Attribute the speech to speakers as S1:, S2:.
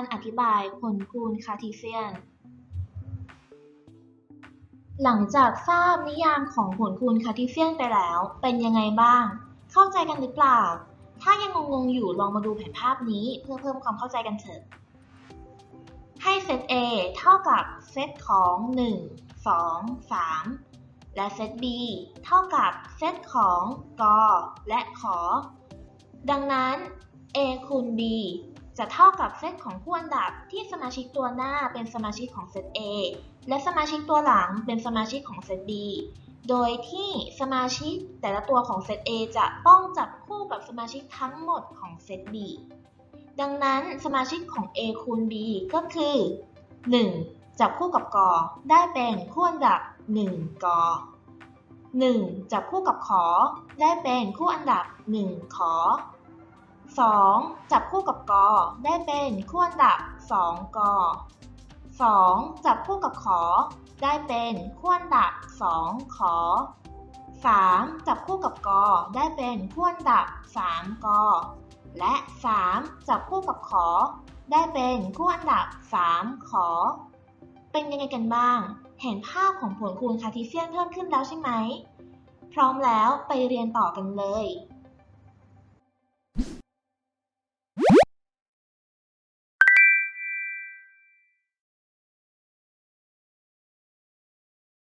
S1: การอธิบายผลคูณคาร์ทีเซียน หลังจากทราบนิยามของผลคูณคาร์ทีเซียนไปแล้ว เป็นยังไงบ้าง เข้าใจกันหรือเปล่า ถ้ายังงงๆอยู่ลองมาดูแผนภาพนี้เพื่อเพิ่มความเข้าใจกันเถอะ ให้เซต A เท่ากับเซตของ 1 2 3 และเซต B เท่ากับเซตของกอและขอ ดังนั้น A คูณ B จะเท่ากับเซตของคู่อันดับที่สมาชิกตัวหน้าเป็นสมาชิกของเซต A และสมาชิกตัวหลังเป็นสมาชิกของเซต B โดยที่สมาชิกแต่ละตัวของเซต A จะต้องจับคู่กับสมาชิกทั้งหมดของเซต B ดังนั้นสมาชิกของ A คูณ B ก็คือ 1 จับคู่กับกอได้เป็นคู่อันดับ 1 กอ 1 จับคู่กับขอ ได้เป็นคู่อันดับ 1 ขอ 2 จับคู่กับกอได้เป็นคู่อันดับ 2 กอ 2 จับคู่กับขอ ได้เป็นคู่อันดับ 2 ขอ 3 จับคู่กับกอ ได้เป็นคู่อันดับ 3 กอ และ 3 จับคู่กับขอ ได้เป็นคู่อันดับ 3 ขอ เป็นยังไงกันบ้าง เห็นภาพของผลคูณคาร์ทีเซียนเพิ่มขึ้นแล้วใช่ไหม พร้อมแล้วไปเรียนต่อกันเลย